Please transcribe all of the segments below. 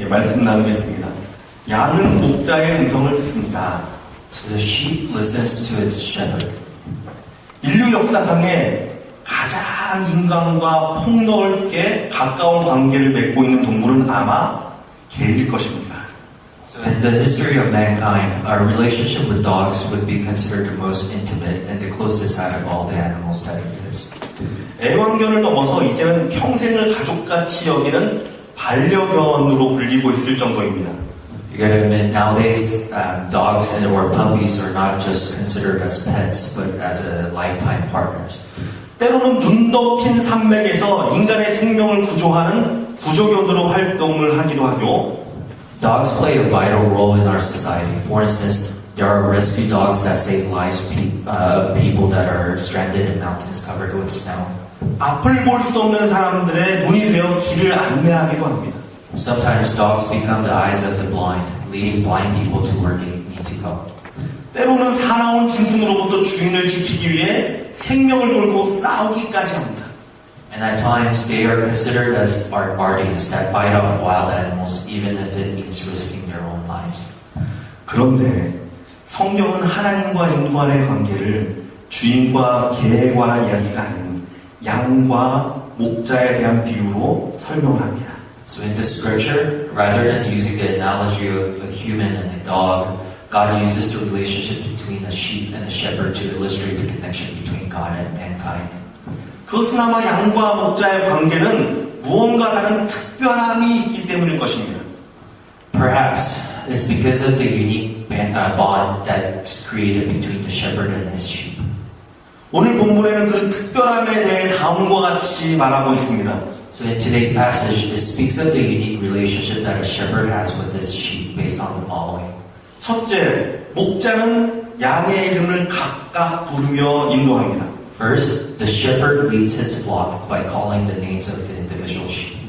예, 말씀 나누겠습니다. 양은 목자의 음성을 듣습니다. The sheep listens to its shepherd. 인류 역사상에 가장 인간과 폭넓게 가까운 관계를 맺고 있는 동물은 아마 개일 것입니다. So in the history of mankind, our relationship with dogs would be considered the most intimate and the closest out of all the animals that exist. 애완견을 넘어서 이제는 평생을 가족같이 여기는 반려견으로 불리고 있을 정도입니다. You gotta admit, nowadays, um, dogs and or puppies are not just considered as pets, but as a lifetime partners. 때로는 눈 덮인 산맥에서 인간의 생명을 구조하는 구조견으로 활동을 하기도 하고 Dogs play a vital role in our society. For instance, there are rescue dogs that save lives uh, of people that are stranded in mountains covered with snow. 앞을 볼 수 없는 사람들의 눈이 되어 길을 안내하기도 합니다. Sometimes dogs become the eyes of the blind, leading blind people to where they need to go. 때로는 사나운 짐승으로부터 주인을 지키기 위해 생명을 걸고 싸우기까지 합니다. And at times, they are considered as our guardians that fight off wild animals, even if it means risking their own lives. 그런데 성경은 하나님과 인간의 관계를 주인과 관한 이야기가 아닌 양과 목자에 대한 비유로 설명을 합니다. So in the scripture, rather than using the analogy of a human and a dog, God uses the relationship between a sheep and a shepherd to illustrate the connection between God and mankind. 그것은 아마 양과 목자의 관계는 무언가 다른 특별함이 있기 때문일 것입니다. Perhaps it's because of the unique uh, bond that's created between the shepherd and his sheep. 오늘 본문에는 그 특별함에 대해 다음과 같이 말하고 있습니다. So in today's passage, it speaks of the unique relationship that a shepherd has with his sheep based on the following. 첫째, 목자는 양의 이름을 각각 부르며 인도합니다. First, the shepherd leads his flock by calling the names of the individual sheep.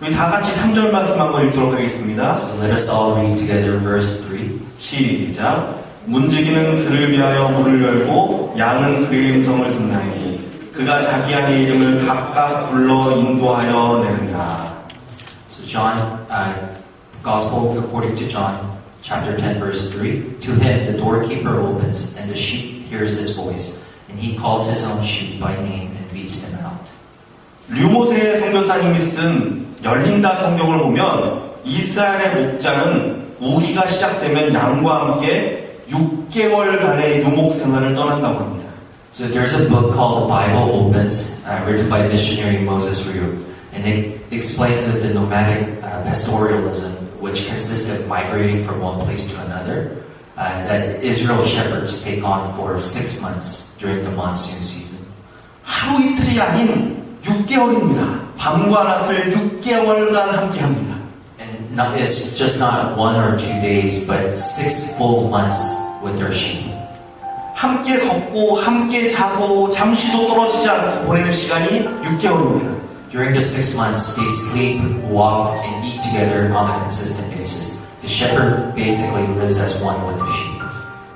우리 다 같이 3절 말씀 한번 읽도록 하겠습니다. So let us all read together verse 3. 시작. 문지기는 그를 위하여 문을 열고 양은 그의 음성을 듣나니 그가 자기 양의 이름을 각각 불러 인도하여 내느니라. So John, uh, Gospel according to John, chapter 10, verse 3. To him the doorkeeper opens, and the sheep hears his voice, and he calls his own sheep by name and leads them out. 류모세 선교사님이 쓴 열린다 성경을 보면 이스라엘의 목자는 우기가 시작되면 양과 함께 6개월간의 유목 생활을 떠난다고 합니다. So there's a book called The Bible Opens, uh, written by missionary Moses Ryu, and it explains of the nomadic uh, pastoralism, which consists of migrating from one place to another, uh, that Israel shepherds take on for six months during the monsoon season. 하루 이틀이 아닌 6개월입니다. 밤과 낮을 6개월간 함께 합니다. Not, it's just not one or two days, but six full months with their sheep. 함께 걷고 함께 자고 잠시도 떨어지지 않고 보내는 시간이 6개월입니다. During the six months, they sleep, walk, and eat together on a consistent basis. The shepherd basically lives as one with the sheep.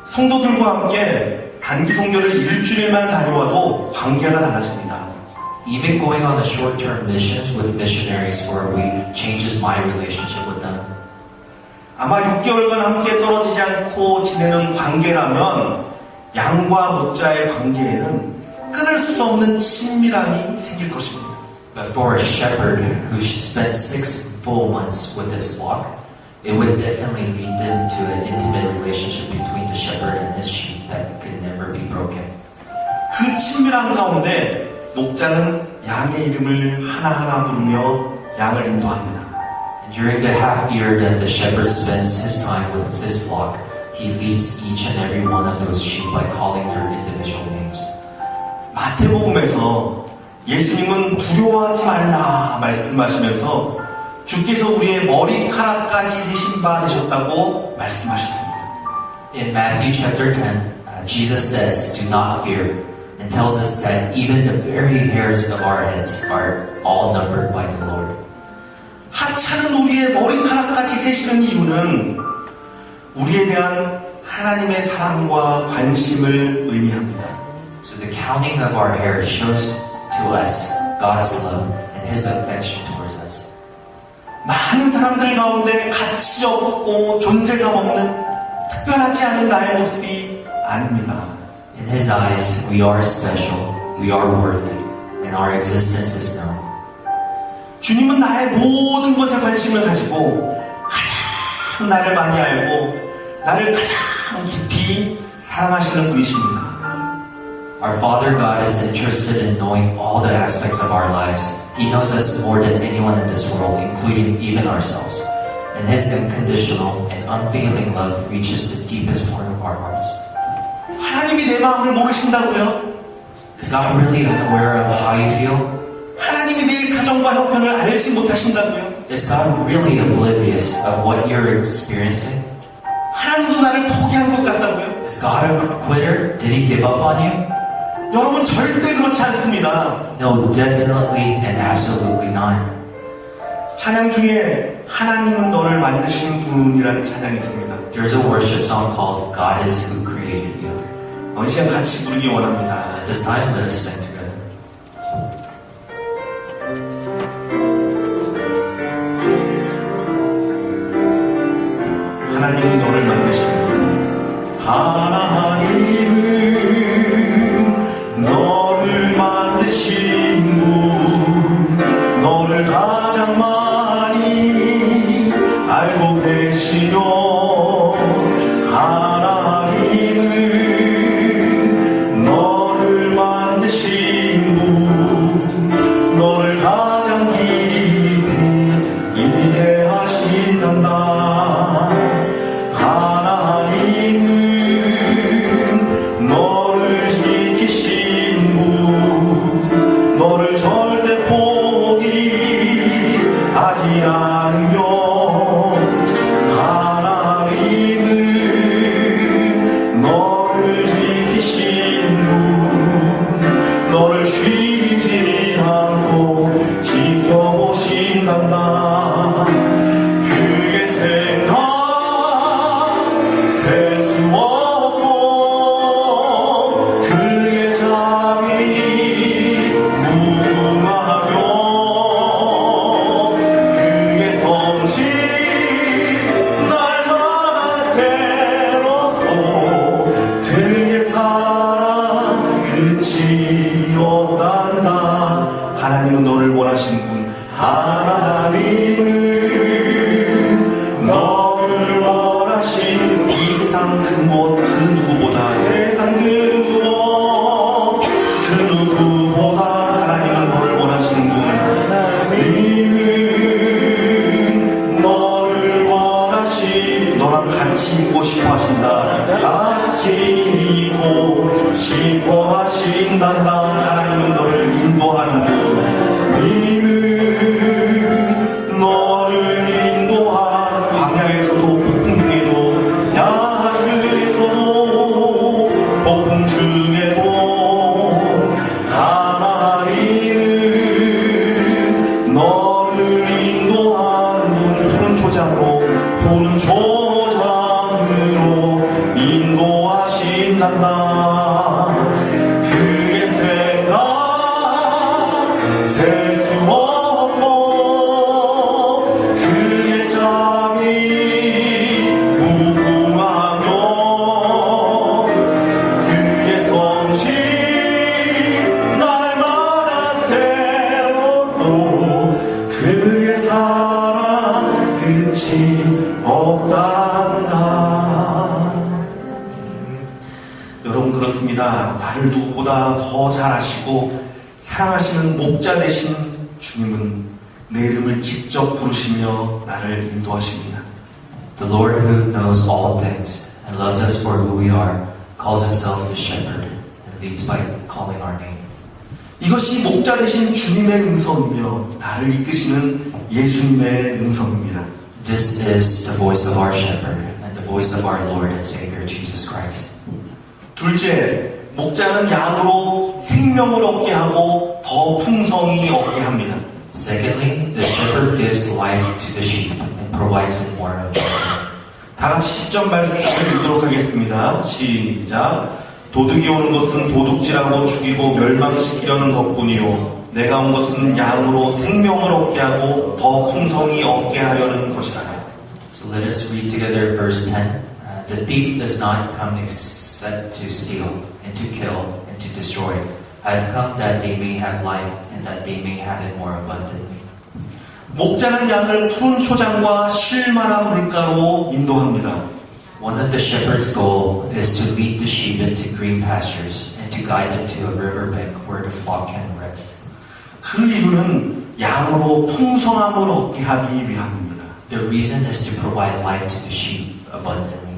성도들과 함께 단기 성교를 일주일만 다녀와도 관계가 달라집니다. Even going on the short-term missions with missionaries for a week changes my relationship with them. 아마 6개월간 함께 떨어지지 않고 지내는 관계라면 양과 목자의 관계에는 끊을 수 없는 친밀함이 생길 것입니다. But for a shepherd who spent six full months with his flock, it would definitely lead them to an intimate relationship between the shepherd and his sheep that could never be broken. 그 친밀함 가운데 목자는 양의 이름을 하나하나 부르며 양을 인도합니다. During the half year that the shepherd spends his time with his flock, he leads each and every one of those sheep by calling their individual names. 마태복음에서 예수님은 두려워하지 말라 말씀하시면서 주께서 우리의 머리카락까지 세신 바 되셨다고 말씀하셨습니다. In Matthew chapter 10, uh, Jesus says, Do not fear, and tells us that even the very hairs of our heads are all numbered by the Lord. 하찮은 우리의 머리카락까지 세시는 이유는 우리에 대한 하나님의 사랑과 관심을 의미합니다. So the counting of our hairs shows to us God's love and His affection towards us. 많은 사람들 가운데 가치 없고 존재감 없는 특별하지 않은 나의 모습이 아닙니다. In His eyes, we are special, we are worthy, and our existence is known. 주님은 나의 모든 것에 관심을 가지고 가장 나를 많이 알고 나를 가장 깊이 사랑하시는 분이십니다. Our Father God is interested in knowing all the aspects of our lives. He knows us more than anyone in this world, including even ourselves. And His unconditional and unfailing love reaches the deepest part of our hearts. 하나님이 내 마음을 모르신다고요? Is God really unaware of how you feel? 하나님이 내 사정과 형편을 알지 못하신다고요? Is God really oblivious of what you're experiencing? 하나님도 나를 포기한 것 같다고요? Is God a quitter? Did He give up on you? 여러분 절대 그렇지 않습니다. No, definitely and absolutely not. 찬양 중에 하나님은 너를 만드신 분이라는 찬양이 있습니다. There's a worship song called God is Who. 어, 이 시간 같이 부르기 원합니다. At this time, let us sing knows all things and loves us for who we are calls himself the shepherd and leads by calling our name. 이것이 목자 되신 주님의 음성이며 나를 이끄시는 예수님의 음성입니다. This is the voice of our shepherd and the voice of our Lord and Savior Jesus Christ. 둘째, 목자는 양으로 생명을 얻게 하고 더 풍성히 얻게 합니다. Secondly, the shepherd gives life to the sheep and provides them more abundantly. 다 같이 10점 말씀을 읽도록 하겠습니다. 시작. 도둑이 오는 것은 도둑질하고 죽이고 멸망시키려는 것뿐이요. 내가 온 것은 양으로 생명을 얻게 하고 더 풍성히 얻게 하려는 것이라. So let us read together verse 10. Uh, the thief does not come except to steal, and to kill, and to destroy. I have come that they may have life, and that they may have it more abundantly. 목자는 양을 푸른 초장과 쉴만한 물가로 인도합니다. One of the shepherd's goal is to lead the sheep into green pastures and to guide them to a riverbank where the flock can rest. 그 이유는 양으로 풍성함을 얻게 하기 위함입니다. The reason is to provide life to the sheep abundantly.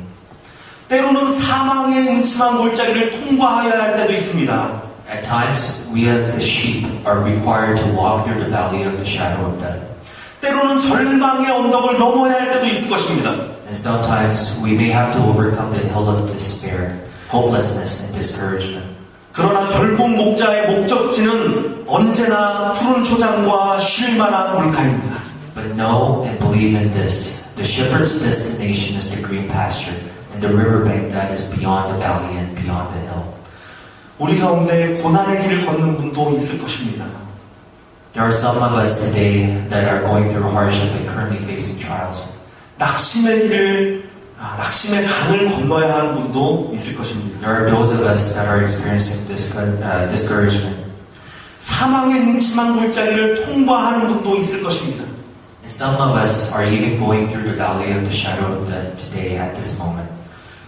때로는 사망의 음침한 골짜기를 통과하여야 할 때도 있습니다. At times, we as the sheep are required to walk through the valley of the shadow of death. 때로는 절망의 언덕을 넘어야 할 때도 있을 것입니다. And sometimes we may have to overcome the hill of despair, hopelessness, and discouragement. 그러나 결국 목자의 목적지는 언제나 푸른 초장과 쉴 만한 물가입니다. But know and believe in this the shepherd's destination is the green pasture and the riverbank that is beyond the valley and beyond the hill. 우리 가운데 고난의 길을 걷는 분도 있을 것입니다. There are some of us today that are going through hardship and currently facing trials. 낙심의 길을, 아, 낙심의 강을 건너야 하는 분도 있을 것입니다. There are those of us that are experiencing discour- uh, discouragement. 사망의 음침한 골짜기를 통과하는 분도 있을 것입니다. Some of us are even going through the valley of the shadow of death today at this moment.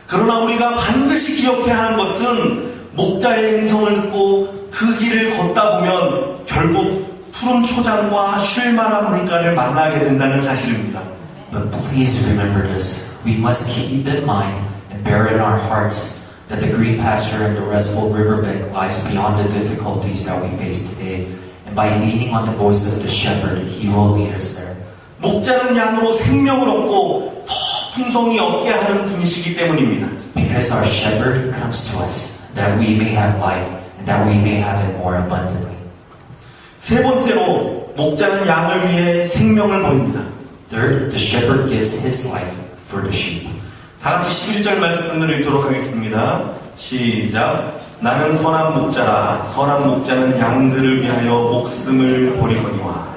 그러나 우리가 반드시 기억해야 하는 것은 목자의 음성을 듣고 그 길을 걷다 보면 결국 푸른 초장과 쉴 만한 물가를 만나게 된다는 사실입니다. But please remember this. We must keep in mind and bear in our hearts that the green pasture and the restful riverbank lies beyond the difficulties that we face today. And by leaning on the voice of the shepherd, he will lead us there. 목자는 양으로 생명을 얻고 더 풍성히 얻게 하는 분이시기 때문입니다. Because our shepherd comes to us, that we may have life, and that we may have it more abundantly. 세 번째로 목자는 양을 위해 생명을 버립니다. Third, the shepherd gives his life for the sheep. 다 같이 11절 말씀을 읽도록 하겠습니다. 시작. 나는 선한 목자라 선한 목자는 양들을 위하여 목숨을 버리거니와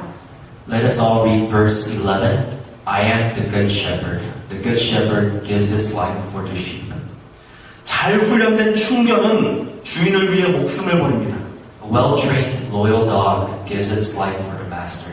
Let us all read verse 11. I am the good shepherd. The good shepherd gives his life for the sheep. 잘 훈련된 충견은 주인을 위해 목숨을 버립니다. A well-trained, loyal dog gives its life for the master.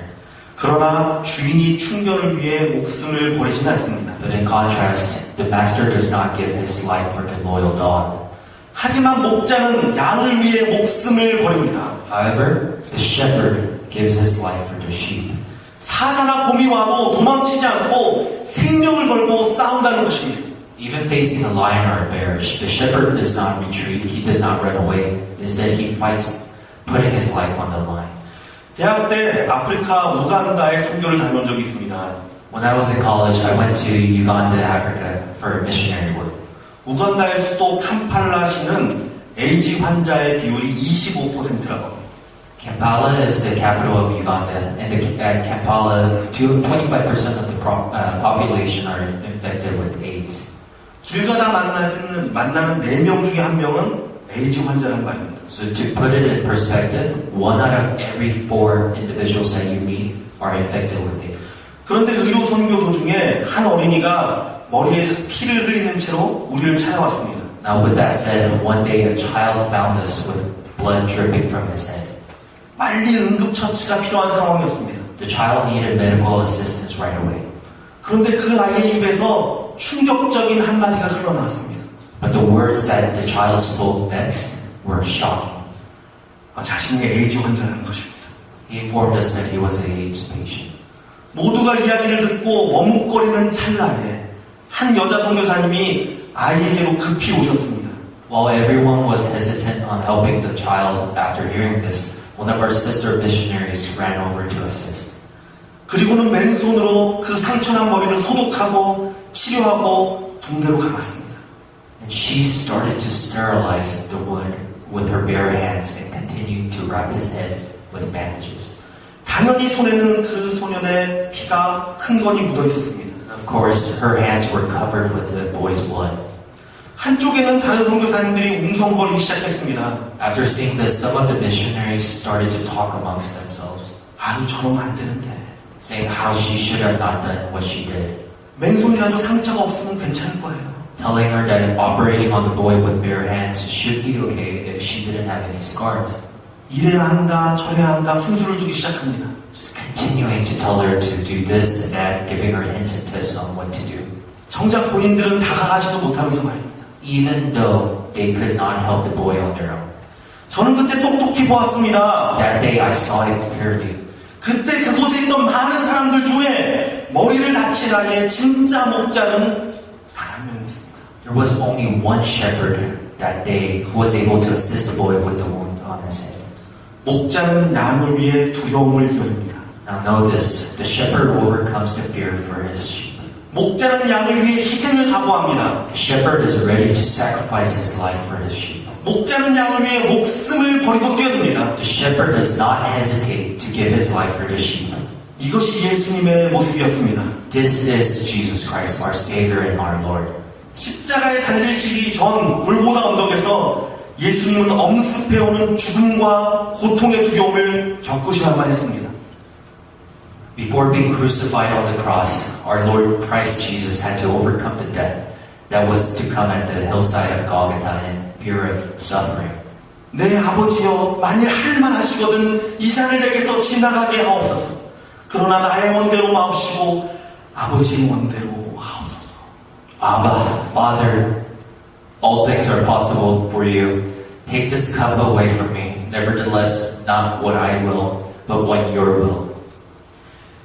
그러나 주인이 충견을 위해 목숨을 버리지는 않습니다. But in contrast, the master does not give his life for the loyal dog. 하지만 목자는 양을 위해 목숨을 버립니다. However, the shepherd gives his life for the sheep. 사자나 곰이 와도 도망치지 않고 생명을 걸고 싸운다는 것입니다. Even facing a lion or a bear, the shepherd does not retreat, he does not run away. Instead, he fights, putting his life on the line. 대학 때 아프리카 우간다에 선교를 다녀온 적이 있습니다. When I was in college, I went to Uganda, Africa for missionary work. 우간다의 수도 캄팔라시는 에이즈 환자의 비율이 25%라고 합니다. Kampala is the capital of Uganda, and the, at Kampala, two- 25% of the pro, uh, population are infected with AIDS. 길 가다 만나는, 만나는 4명 중에 한 명은 에이즈 환자라는 말입니다. So to put it in perspective, one out of every four individuals that you meet are infected with AIDS. 그런데 의료 선교 도중에 한 어린이가 머리에 피를 흘리는 채로 우리를 찾아왔습니다. Now, with that said, one day a child found us with blood dripping from his head. 빨리 응급 처치가 필요한 상황이었습니다. The child needed medical assistance right away. 그런데 그 아이의 입에서 충격적인 한마디가 흘러나왔습니다. But the words that the child spoke next were shocking. 아, 자신이 에이즈 환자라는 것입니다. He informed us that he was an AIDS patient. 모두가 이야기를 듣고 머뭇거리는 찰나에 한 여자 선교사님이 아이에게로 급히 오셨습니다. While everyone was hesitant on helping the child after hearing this, one of our sister missionaries ran over to assist. 그리고는 맨손으로 그 상처난 머리를 소독하고 치료하고 붕대로 감았습니다. And she started to sterilize the wound with her bare hands and continued to wrap his head with bandages. 당연히 손에는 그 소년의 피가 흥건히 묻어 있었습니다. And of course, her hands were covered with the boy's blood. 한쪽에는 다른 선교사님들이 웅성거리기 시작했습니다. After seeing this, some of the missionaries started to talk amongst themselves, 아유, 저러면 안 되는데. saying how she should have not done what she did, 맨손이라도 상처가 없으면 괜찮을 거예요. Telling her that operating on the boy with bare hands should be okay if she didn't have any scars. 이래야 한다, 저래야 한다, 훈수를 두기 시작합니다. Just continuing to tell her to do this and that, giving her hints and tips on what to do, 정작 본인들은 다가가지도 못하면서 말입니다. even though they could not help the boy on their own. 저는 그때 똑똑히 보았습니다. That day I saw it clearly. 그때 그곳에 있던 많은 사람들 중에 머리를 다친 아이의 진짜 목자는. There was only one shepherd that day who was able to assist the boy with the wound on his head. 목자는 양을 위해 두려움을 이겨냅니다. Now know this, the shepherd overcomes the fear for his sheep. 목자는 양을 위해 희생을 각오합니다. The shepherd is ready to sacrifice his life for his sheep. 목자는 양을 위해 목숨을 버리고 뛰어듭니다. The shepherd does not hesitate to give his life for the sheep. 이것이 예수님의 모습이었습니다. This is Jesus Christ, our Savior and our Lord. 십자가에 달리시기 전 골고다 언덕에서 예수님은 엄습해오는 죽음과 고통의 두려움을 겪으셔야만 했습니다. Before being crucified on the cross, our Lord Christ Jesus had to overcome the death that was to come at the hillside of Golgotha in fear of suffering. 내 아버지여 만일 할만하시거든 이 잔을 내게서 지나가게 하옵소서. 그러나 나의 원대로 마옵시고 아버지의 원대로 하옵소서. Abba, Father, all things are possible for you. Take this cup away from me. Nevertheless, not what I will, but what your will.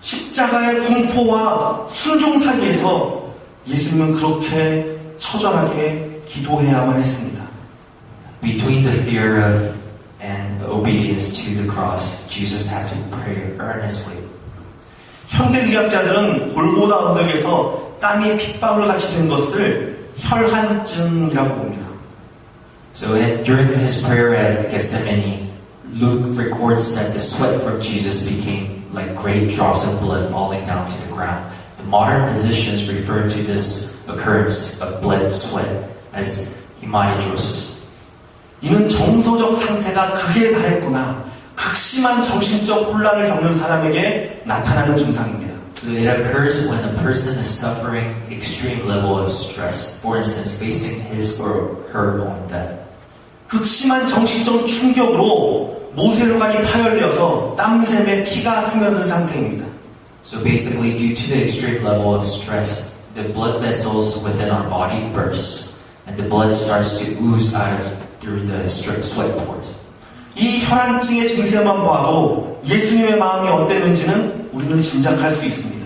십자가의 공포와 순종 사이에서 예수님은 그렇게 처절하게 기도해야만 했습니다. Between the fear of and obedience to the cross, Jesus had to pray earnestly. 현대의학자들은 골고다 언덕에서 땀이 핏방울 같이 된 것을 혈한증이라고 봅니다. So in, during his prayer at Gethsemane, Luke records that the sweat from Jesus became like great drops of blood falling down to the ground. The modern physicians refer to this occurrence of blood sweat as hematidrosis. 이는 정서적 상태가 극에 달했구나. 극심한 정신적 혼란을 겪는 사람에게 나타나는 증상입니다. So it occurs when a person is suffering extreme level of stress, for instance, facing his or her own death. 극심한 정신적 충격으로 모세혈관이 파열되어서 땀샘에 피가 스며든 상태입니다. So basically, due to the extreme level of stress, the blood vessels within our body burst, and the blood starts to ooze out of through the stri- sweat pores. 이 혈안증의 증세만 봐도 예수님의 마음이 어땠는지는 우리는 짐작할 수 있습니다.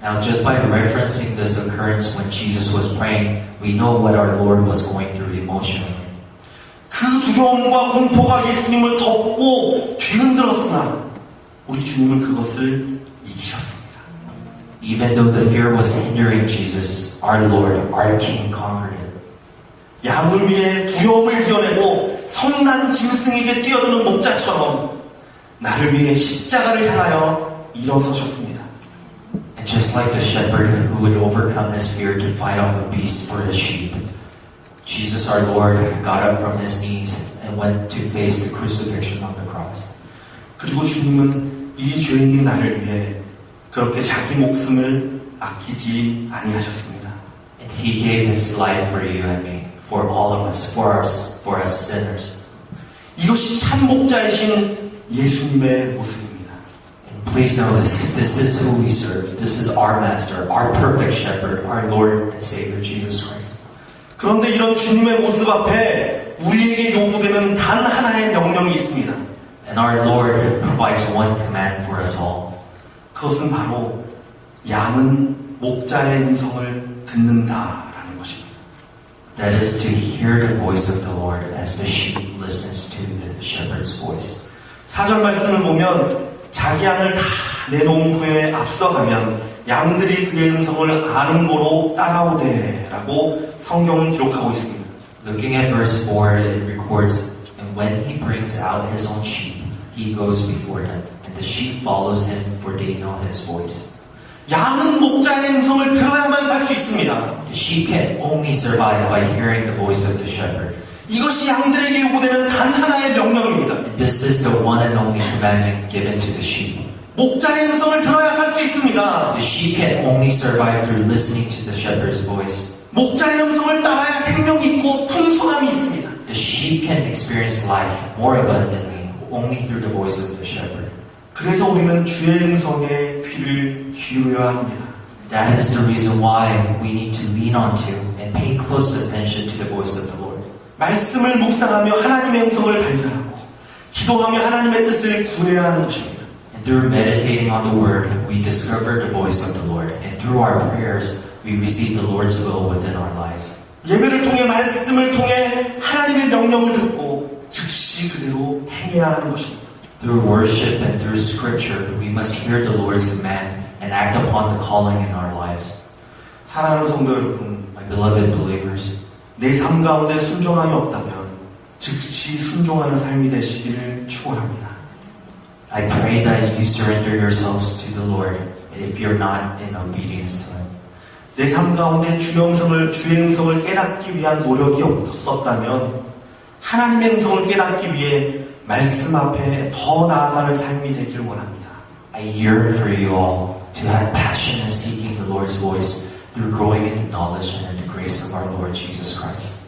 Now, just by referencing this occurrence when Jesus was praying, we know what our Lord was going through emotionally. 그 두려움과 공포가 예수님을 덮고 뒤흔들었으나 우리 주님은 그것을 이기셨습니다. Even though the fear was hindering Jesus, our Lord, our King, conquered it. 양을 위해 두려움을 이겨내고 선난 짐승에게 뛰어드는 목자처럼 나를 위해 십자가를 향하여 일어서셨습니다. And just like the shepherd who would overcome his fear to fight off a beast for his sheep, Jesus our Lord got up from his knees and went to face the crucifixion on the cross. 그리고 주님은 이 죄인인 나를 위해 그렇게 자기 목숨을 아끼지 아니하셨습니다. And he gave his life for you and me, for all of us, for us, for us sinners. 이것이 참 목자이신 예수님의 모습입니다. And please know this, this is who we serve. This is our master, our perfect shepherd, our Lord and Savior Jesus Christ. 그런데 이런 주님의 모습 앞에 우리에게 요구되는 단 하나의 명령이 있습니다. And our Lord provides one command for us all. 그것은 바로 양은 목자의 음성을 것입니다. That is to hear the voice of the Lord as the sheep listens to the shepherd's voice. 사절 말씀을 보면 자기 양을 다 내놓은 후에 앞서가면 양들이 그의 음성을 아는 고로 따라오되라고 성경은 기록하고 있습니다. Looking at verse 4, it records, And when he brings out his own sheep, he goes before them, and the sheep follows him, for they know his voice. 양은 목자의 음성을 들어야만 살 수 있습니다. The sheep can only survive by hearing the voice of the shepherd. 이것이 양들에게 요구되는 단 하나의 명령입니다. And this is the one and only commandment given to the sheep. 목자의 음성을 들어야 살 수 있습니다. The sheep can only survive through listening to the shepherd's voice. 목자의 음성을 따라야 생명이 있고 풍성함이 있습니다. The sheep can experience life more abundantly only through the voice of the shepherd. 그래서 우리는 주의 음성에 귀를 기울여야 합니다. That is the reason why we need to lean onto and pay close attention to the voice of the Lord. 말씀을 묵상하며 하나님의 음성을 발견하고 기도하며 하나님의 뜻을 구해야 하는 것입니다. And through meditating on the word, we discover the voice of the Lord. And through our prayers, we receive the Lord's will within our lives. 예배를 통해 말씀을 통해 하나님의 명령을 듣고 즉시 그대로 행해야 하는 것입니다. Through worship and through scripture, we must hear the Lord's command and act upon the calling in our lives. 사랑하는 성도 여러분, My beloved believers, 내 삶 가운데 순종함이 없다면 즉시 순종하는 삶이 되시기를 축원합니다. I pray that you surrender yourselves to the Lord if you're not in obedience to Him. 내 삶 가운데 주의 음성을 주의 음성을 깨닫기 위한 노력이 없었다면 하나님의 음성을 깨닫기 위해 말씀 앞에 더 나아가는 삶이 되길 원합니다. I yearn for you all to have passion in seeking the Lord's voice through growing in the knowledge and in the grace of our Lord Jesus Christ.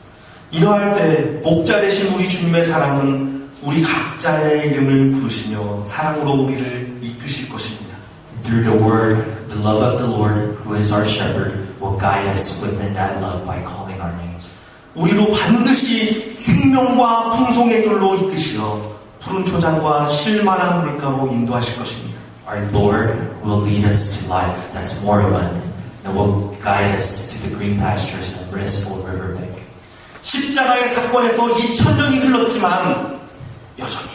이러할 때 목자 되신 우리 주님의 사랑은 우리 각자의 이름을 부르시며 사랑으로 우리를 이끄실 것입니다. Through the word, the love of the Lord, who is our shepherd, will guide us within that love by calling our names. 우리로 반드시 생명과 풍성의 길로 이끄시어 푸른 초장과 실만한 물가로 인도하실 것입니다. Our Lord will lead us to life that's more abundant and will guide us to the green pastures and restful riverbank. 십자가의 사건에서 2000년이 흘렀지만 여전히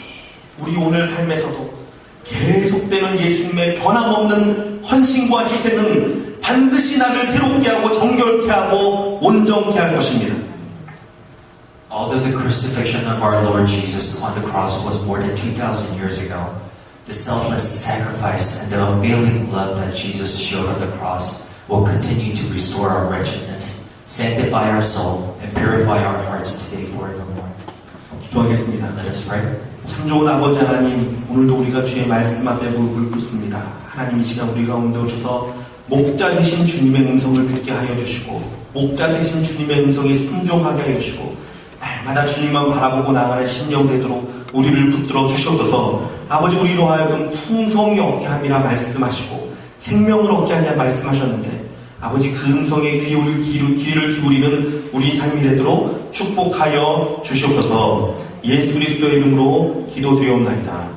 우리 오늘 삶에서도 계속되는 예수님의 변함없는 헌신과 희생은 반드시 나를 새롭게 하고 정결케 하고 온전케 할 것입니다. Although the crucifixion of our Lord Jesus on the cross was more than 2,000 years ago, the selfless sacrifice and the unfailing love that Jesus showed on the cross will continue to restore our wretchedness, sanctify our soul, and purify our hearts today forevermore. 기도하겠습니다. Let us pray. 참 좋은 아버지 하나님, 오늘도 우리가 주의 말씀 앞에 무릎을 꿇습니다. 하나님 이 시간 우리 가운데 오셔서 목자 되신 주님의 음성을 듣게 하여 주시고, 목자 되신 주님의 음성에 순종하게 하여 주시고, 날마다 주님만 바라보고 나가는 심령 되도록 우리를 붙들어 주셔서 아버지 우리로 하여금 풍성이 얻게 함이라 말씀하시고, 생명을 얻게 하냐 말씀하셨는데, 아버지 그 음성에 귀를 기울이는 우리 삶이 되도록 축복하여 주시옵소서 예수 그리스도의 이름으로 기도드리옵나이다.